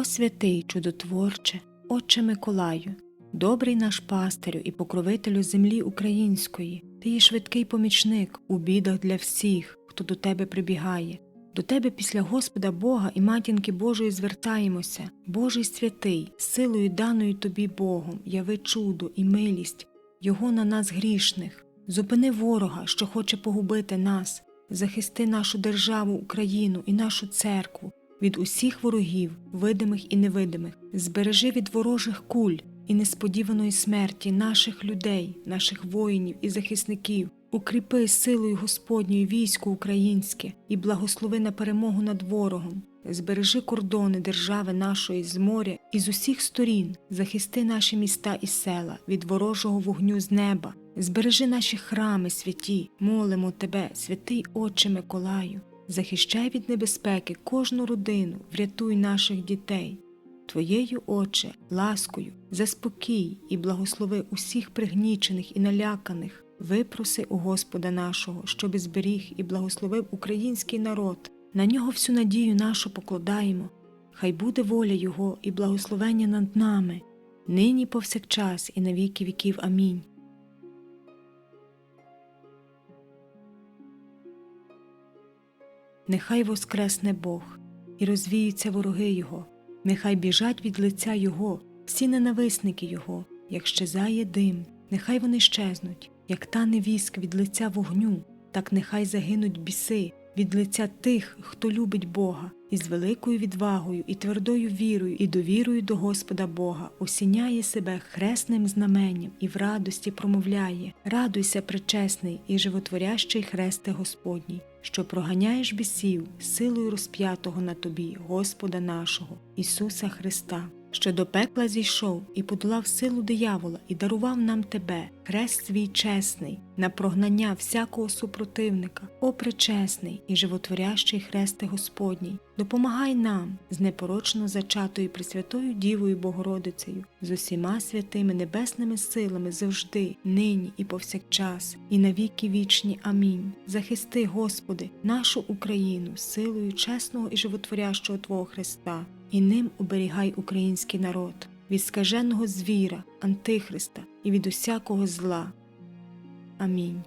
О святий чудотворче, Отче Миколаю, добрий наш пастирю і покровителю землі української, ти є швидкий помічник у бідах для всіх, хто до тебе прибігає. До тебе після Господа Бога і матінки Божої звертаємося, Божий святий, силою даною тобі Богом, яви чудо і милість, Його на нас грішних. Зупини ворога, що хоче погубити нас, захисти нашу державу Україну і нашу церкву від усіх ворогів, видимих і невидимих, збережи від ворожих куль і несподіваної смерті наших людей, наших воїнів і захисників. Укріпи силою Господньою військо українське і благослови на перемогу над ворогом. Збережи кордони держави нашої з моря і з усіх сторін, захисти наші міста і села від ворожого вогню з неба, збережи наші храми святі, молимо тебе, святий Отче Миколаю, захищай від небезпеки кожну родину, врятуй наших дітей. Твоєю, Отче, ласкою, заспокій і благослови усіх пригнічених і наляканих. Випроси у Господа нашого, щоби зберіг і благословив український народ. На нього всю надію нашу покладаємо. Хай буде воля Його і благословення над нами, нині повсякчас і на віки віків. Амінь. Нехай воскресне Бог, і розвіються вороги Його, нехай біжать від лиця Його, всі ненависники Його, як щезає дим, нехай вони щезнуть, як тане віск від лиця вогню, так нехай загинуть біси від лиця тих, хто любить Бога, і з великою відвагою і твердою вірою і довірою до Господа Бога осіняє себе хресним знаменням і в радості промовляє Радуйся, пречесний і животворящий хресте Господній, що проганяєш бісів силою розп'ятого на тобі, Господа нашого, Ісуса Христа що до пекла зійшов і подолав силу диявола і дарував нам тебе, хрест свій чесний, на прогнання всякого супротивника, о пречесний і животворящий хресте Господній, допомагай нам з непорочно зачатою Пресвятою Дівою Богородицею, з усіма святими небесними силами завжди, нині і повсякчас, і на віки вічні. Амінь. Захисти, Господи, нашу Україну силою чесного і животворящого Твого Христа і ним оберігай український народ від скаженого звіра, антихриста і від усякого зла. Амінь.